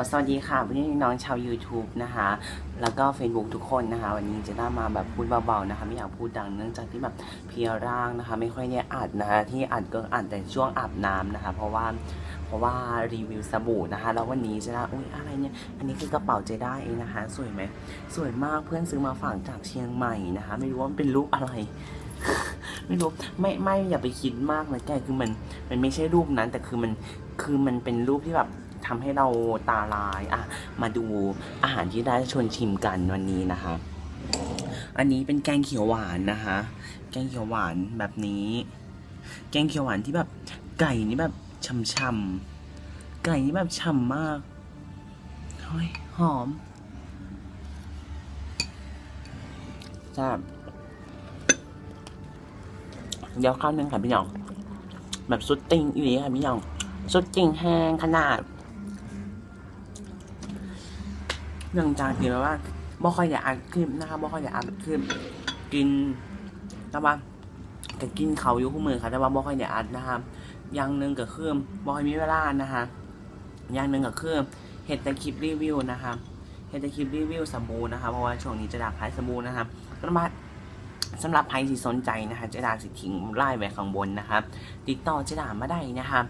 ลสวัสดีค่ะพี่น้องชาว YouTube นะคะ แล้วก็ Facebook ทุกคนนะคะ วันนี้จะได้มาแบบพูดเบาๆนะคะ ไม่อยากพูดดังเนื่องจากที่แบบเพียร่างนะคะ ไม่ค่อยได้อัดนะคะ ที่อัดก็อัดแต่ช่วงอาบน้ำนะคะ เพราะว่าเพราะว่ารีวิวสบู่นะคะ แล้ววันนี้จะได้อุ้ยอะไรเนี่ย อันนี้คือกระเป๋าเจด้าเองนะคะ สวยไหมสวยมากเพื่อนซื้อมาฝากจากเชียงใหม่นะคะ ไม่รู้ว่ามันเป็นรูปอะไรไม่รู้ไม่ไม่อย่าไปคิดมากนะแกคือมันมันไม่ใช่รูปนั้น แต่คือมันคือมันเป็นรูปที่แบบ ทำให้เราตาลายอะมาดูอาหารที่ได้ชวนชิมกันวันนี้นะคะ อันนี้เป็นแกงเขียวหวานนะคะ แกงเขียวหวานแบบนี้ แกงเขียวหวานที่แบบไก่นี่แบบช่ำๆไก่นี่แบบฉ่ำมากเฮ้ยหอมแซ่บเดี๋ยวข้าวหนึงค่ะพี่หยอง แบบสุดติงอีหลีค่ะพี่หยอง สุดจริงแห้งขนาดเนื่องจากที่แบบว่าบ่ค่อยอยากอัดคลิปนะคะบ่ค่อยอยากอัดคลิปกินแต่ว่าก็กินเขาอยู่คู่มือค่ะแต่ว่าบ่ค่อยอยากอัดนะคะอย่างหนึ่งก็คือบ่ค่อยมีเวลานะคะอย่างหนึ่งก็คือเห็ดแต่คลิปรีวิวนะคะเห็ดแต่คลิปรีวิวสบู่นะคะเพราะว่าช่วงนี้จะดักขายสบู่นะคะก็มาสำหรับใครที่สนใจนะคะเจะดาสิทิ้งไล่ไว้ข้างบนนะคะติดต่อเจะดามาได้นะคะ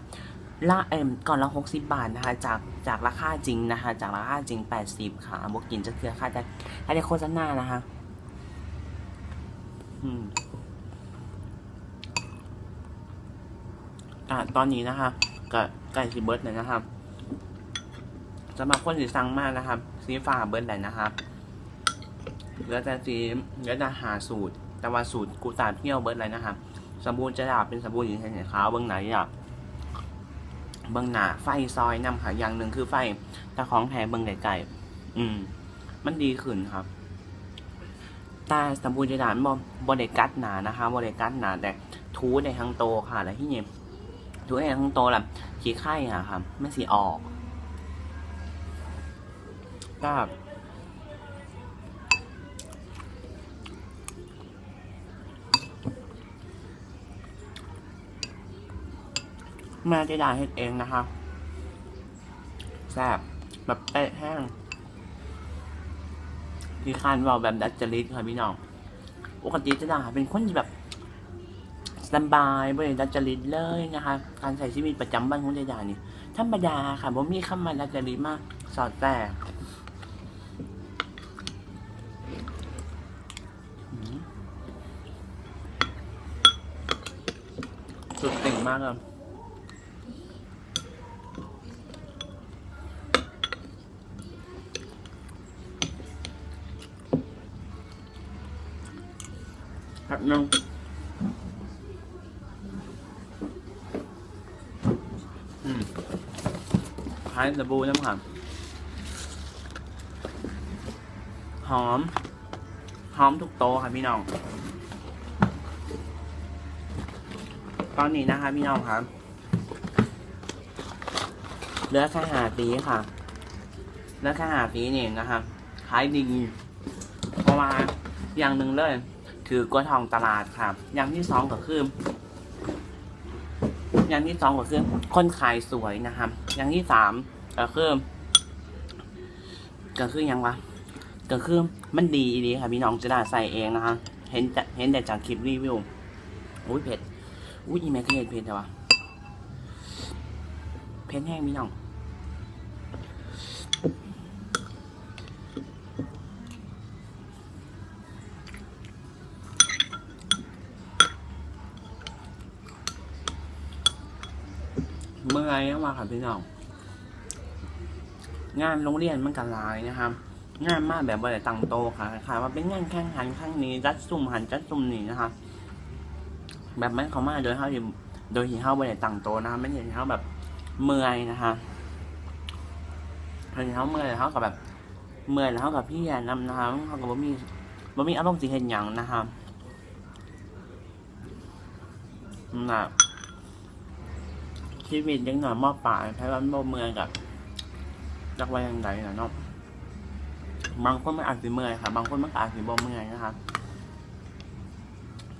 ละเอ็มก่อนละ60 บาทนะคะ จากจากราคาจริงนะคะ จากราคาจริง 80 ค่ะบวกกินจะเคือค่าแต่ถ้าได้โฆษณานะคะอืมอ่าตอนนี้นะคะก็ใกล้สิเบิร์ดเลยนะครับสำหรับคนที่สั่งมากนะครับสีฟ้าเบิร์ดเลยนะครับเหลือแต่สีเหลือแต่หาสูตร แต่ว่าสูตรกูตาเที่ยวเบิร์ดเลยนะครับสบู่จะดาเป็นสบู่หญิงแขนขาวเบื้องไหนอะ เบื้องหน้าไฟซอยนำค่ะอย่างหนึ่งคือไฟตาของแทนเบื้องไกลๆอืม มันดีขึ้นครับแต่สมบูรณ์จานบอบริกัดหนานะคะบริกัดหนาแต่ทูในทั้งโตค่ะ แล้วที่เนี่ยทูในทั้งโตแหละขี้ไข่อะครับไม่สีออกก็ แม่จะด่าเฮ็ดเองนะคะแซ่บแบบเป๊ะแห้งที่คานเราแบบดัดจริตค่ะพี่น้องปกติจะด่าเป็นคนที่แบบสบายบริดัดจริตเลยนะคะ การใช้ชีวิตประจำวันของเจดานี่ธรรมดาค่ะผมมีคำมาดัดจริตมากสอดแต่สุดเต่งมากเลย ครับน้องคล้ายสบู่น้ำค่ะหอม หอมทุกโตค่ะพี่น้อง ตอนนี้นะคะพี่น้องครับเลือแค่หาปีค่ะเลือแค่หาปีนี่นะครับขายดีเพราะว่าอย่างหนึ่งเลย คือกล้วยทองตลาดครับ อย่างที่สองก็คือ อย่างที่สองก็คือ คนขายสวยนะครับ อย่างที่สามก็คือก็คือยังวะก็คือมันดีดีค่ะพี่น้องจะได้ใส่เองนะคะเห็นจะเห็นแต่จากคลิปรีวิวอุ้ยเผ็ดอุ้ยอีแม่เห็นเผ็ดแต่ว่าเผ็ดแห้งพี่น้อง เมื่อยมาค่ะพี่น้อง งานโรงเรียนมันกันลายนะครับ งานมากแบบบริตังโตค่ะค่ะว่าเป็นงานแข่งขันครั้งนี้จัดซุ่มหันจัดซุ่มนี่นะครับ แบบมันเขามาโดยเขาโดยที่เขาบริตังโตนะครับไม่ใช่ที่เขาแบบเมื่อยนะคะเขาเขาเมื่อยเขากับแบบเมื่อยแล้วเขากับพี่แย่นำนะครับเขากับบ่มีบ่มีอารมณ์สิเห็นอย่างนะครับนะ ชีวิตยังหน่อยมอป่ายไพวันโบเมืองกับจักไว้ยังไงนะเนาะบางคนมันอาจสิเมื่อยค่ะ บางคนมันอาจสิบ่เมื่อยนะคะ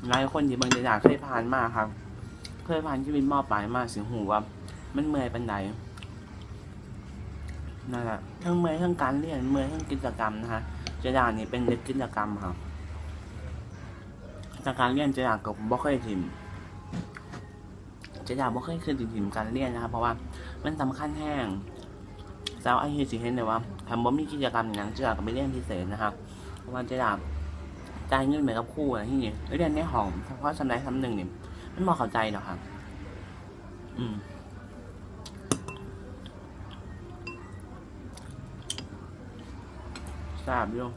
หลายคนที่บางอย่างเคยผ่านมาครับเคยผ่านชีวิตมอป่ายมาสิหูว่า มันเมื่อยปันไหนนั่นแหละทั้งเมื่อยทั้งการเรียนเมื่อยทั้งกิจกรรมนะคะเจดานี่เป็นเด็กกิจกรรมค่ะจากการเรียนเจดาก็บ่เคยทิม เจดาบ่เคยคือทิมการเรียนนะคะเพราะว่ามันสำคัญแห้งสาวอายุสิเห็นเลยว่าทำบ่มีกิจกรรมอย่างนั้นเจดากไปเรียนพิเศษนะครับเพราะว่าเจดาจ่ายเงินไปกับคู่อะไรที่นี่เรียนในห้องเฉพาะสำนักสำหนึ่งนี่ยมันบ่เข้าใจหรอกครับ อืมทราบอยู่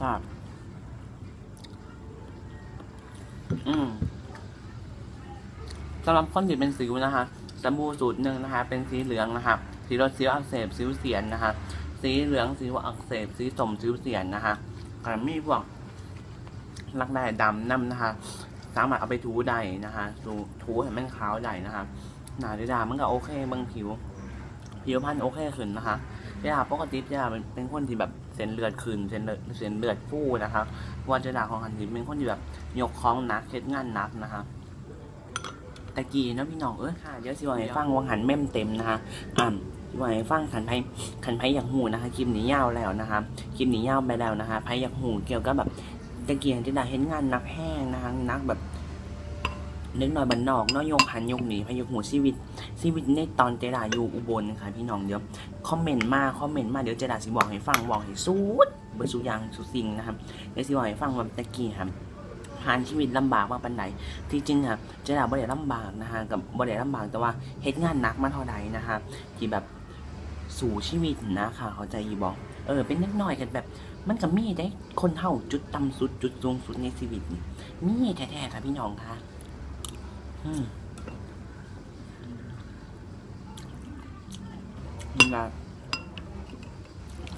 ทราบอืมสำหรับคนที่เป็นสิวนะคะสบู่สูตรหนึ่งนะคะ เป็นสีเหลืองนะคะสีรดสิวอักเสบสิวเสียนนะคะ สีเหลืองสิวอักเสบสีสมสิวเสียนนะคะก็มีพวกรักแร้ดำน้ำนะคะ สามารถเอาไปถูได้นะคะถูถูให้มันขาวได้นะคะหนาดีดามันก็โอเคบางผิว ผิวพรรณโอเคขึ้นนะคะ เจดาปกติเจดาเป็นคนที่แบบเส้นเลือดขึ้นเส้นเลือดเส้นเลือดฟูนะคะเพราะว่าเจดาของคันทีเป็นคนที่แบบยกของนักเช็ดงานนักนะคะตะกี้นะพี่น้องเอ้ยค่ะเดี๋ยวสิว่าให้ฟังวังหันแม่มเต็มนะคะอ่าสิว่าให้ฟังขันไพขันไพอยากหูนะคะคลิปนี้ยาวแล้วนะคะคลิปนี้ยาวไปแล้วนะคะไพอยากหูเกี่ยวกับแบบตะกี้เจดาเห็นงานนักแห้งนะคะนักแบบ เล็กน้อยบันนอกน้อยยงหันยงหนีพยกหัวชีวิตชีวิตในตอนเจดาอยู่อุบลค่ะพี่น้องเดี๋ยวคอมเมนต์มาคอมเมนต์มาเดี๋ยวเจดาสิบอกให้ฟังบอกให้สุดเบอร์สุยางสุดสิ่งนะครับเดี๋ยวสิบอกให้ฟังว่าตะกี้ครับผ่านชีวิตลำบากมาปันใดที่จริงครับเจดาบ่ได้ลำบากนะฮะกับบ่ได้ลำบากแต่ว่าเฮ็ดงานหนักมาเท่าใดนะฮะที่แบบสู่ชีวิตนะค่ะเข้าใจอีบอกเออเป็นเล็กน้อยกันแบบมันก็มีได้คนเท่าจุดต่ำสุดจุดสูงสุดในชีวิต มีแท้ๆค่ะพี่น้องค่ะ นี่ละ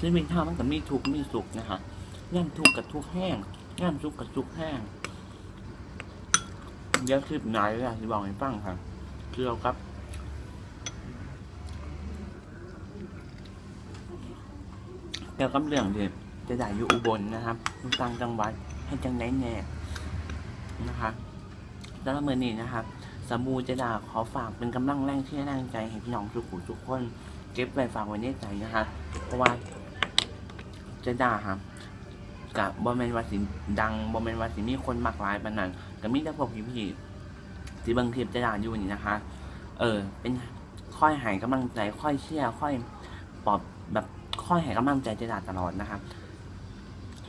ชีวิตเฮามันก็มีทุกข์มีสุขนะคะย่ำทุกข์กับทุกข์แห้งย่ำสุขกับสุขแห้งเดี๋ยวคลิปไหนเลยที่บอกให้ฟังค่ะเกี่ยวกับเกี่ยวกับเรื่องที่จะได้อยู่อุบลนะครับอุต่างจังหวัดให้จังไหนแน่นะคะ แล้วเมื่อนี้นะครับสบู่เจดาขอฝากเป็นกำลังแรงที่แรงใจให้พี่น้องทุกผู้ทุกคนเก็บไว้ฝากไว้ในใจนะคะเพราะว่าเจดาครับกับบอมเมนวาสิดังบอมเมนวาสิมีคนมากหลายปานนั้นก็มีแต่พวกพี่ๆที่เบางคลิปเจดาอยู่นี่นะคะ เออ เป็นค่อยหายกำลังใจ ค่อยเชื่อค่อยปอบแบบค่อยหายกำลังใจเจดาตลอดนะครับ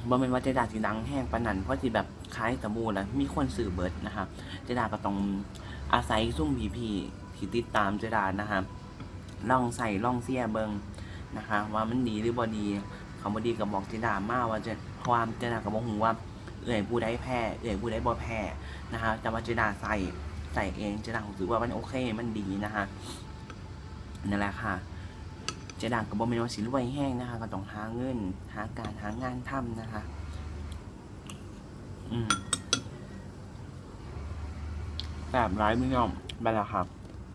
บอมเมนวาเจดาสีดังแห้งปานนั้นเพราะที่แบบ คล้ายสบู่แล้วมีคนสื่อเบิร์ดนะครับเจดาก็ต้องอาศัยซุ่มพีพีที่ติดตามเจดานะครับลองใส่ลองเสียเบิงนะคะ ว่ามันดีหรือบอดีคำว่าดีก็บอกเจดามาว่าจะความเจดาก็บอกหูว่าเอื่อยผู้ได้แพ้เอื่อยผู้ได้บ่แพ้นะคะแต่ว่าเจดาใส่ใส่เองเจดารู้ว่ามันโอเคมันดีนะคะนั่นแหละค่ะเจดาก็บอกไม่นว่าสิรวยแห้งนะคะ ก็ต้องหาเงิน หาการหางานทำนะคะ แบบร้ายไม่ยอมไปแล้วครับ